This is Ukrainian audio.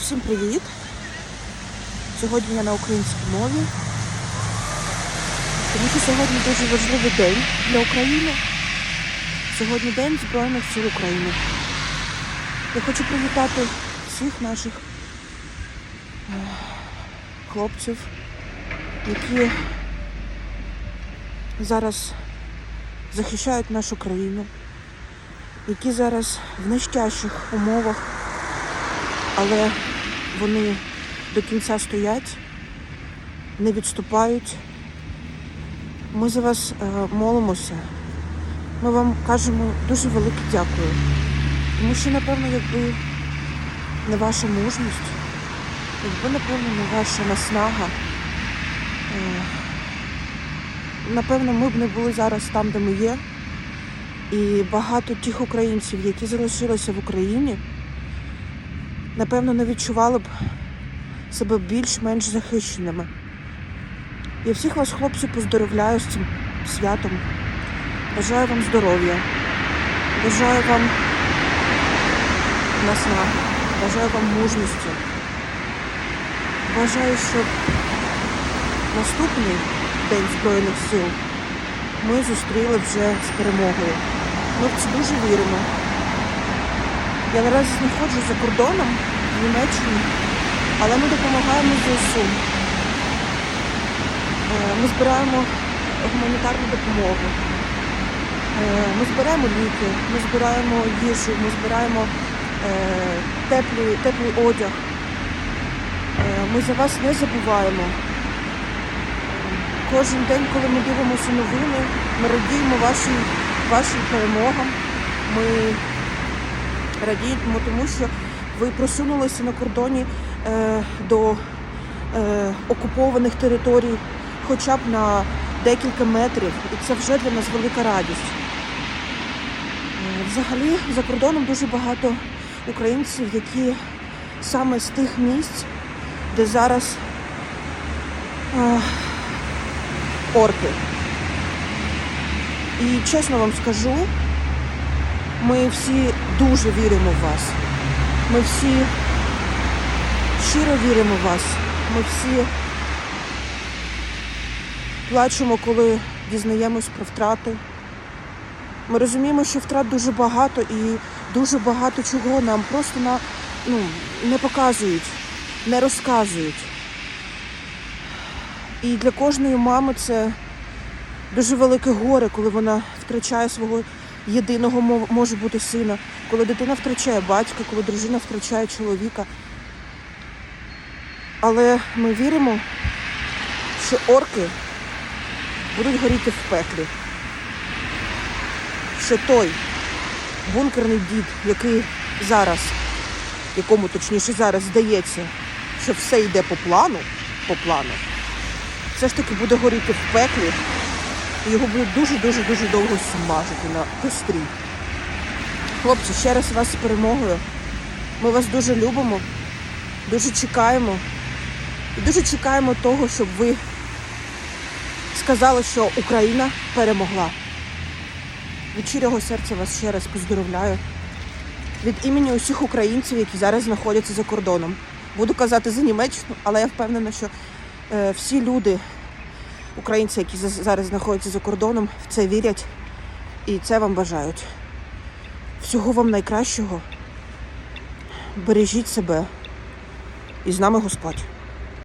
Всім привіт! Сьогодні я на українській мові, тому що сьогодні дуже важливий день для України. Сьогодні День Збройних сил України. Я хочу привітати всіх наших е, хлопців, які зараз захищають нашу країну, які зараз в нещащих умовах але вони до кінця стоять, не відступають. Ми за вас е, молимося. Ми вам кажемо дуже велике дякую. Тому що, напевно, якби не ваша мужність, якби, напевно, не ваша наснага, е, напевно, ми б не були зараз там, де ми є. І багато тих українців, які залишилися в Україні, напевно, не відчували б себе більш-менш захищеними. Я всіх вас, хлопці, поздоровляю з цим святом. Бажаю вам здоров'я, бажаю вам наснаги, бажаю вам мужності. Бажаю, щоб наступний День Збройних сил ми зустріли вже з перемогою. Ми в це дуже віримо. Я наразі знаходжусь за кордоном в Німеччині, але ми допомагаємо ЗСУ. Е, Ми збираємо гуманітарну допомогу. Е, Ми збираємо ліки, ми збираємо їжу, ми збираємо е, теплий, теплий одяг. Ми за вас не забуваємо. Кожен день, коли ми дивимося новини, ми радіємо вашим, вашим перемогам. Ми радіємо, тому що ви просунулися на кордоні е, до е, окупованих територій хоча б на декілька метрів. І це вже для нас велика радість. Е, взагалі, за кордоном дуже багато українців, які саме з тих місць, де зараз е, орки. І чесно вам скажу, ми всі дуже віримо в вас. Ми всі щиро віримо в вас. Ми всі плачемо, коли дізнаємось про втрати. Ми розуміємо, що втрат дуже багато і дуже багато чого нам просто на, ну, не показують, не розказують. І для кожної мами це дуже велике горе, коли вона втрачає свого єдиного може бути сина, коли дитина втрачає батька, коли дружина втрачає чоловіка. Але ми віримо, що орки будуть горіти в пеклі. Що той бункерний дід, який зараз, якому точніше зараз здається, що все йде по плану, по плану, все ж таки буде горіти в пеклі, його будуть дуже-дуже дуже довго смажити на кострі. Хлопці, ще раз вас з перемогою. Ми вас дуже любимо, дуже чекаємо. І дуже чекаємо того, щоб ви сказали, що Україна перемогла. Від щирого серця вас ще раз поздоровляю. Від імені усіх українців, які зараз знаходяться за кордоном. Буду казати за Німеччину, але я впевнена, що е, всі люди, українці, які за- зараз знаходяться за кордоном, в це вірять і це вам бажають. Всього вам найкращого. Бережіть себе. І з нами Господь.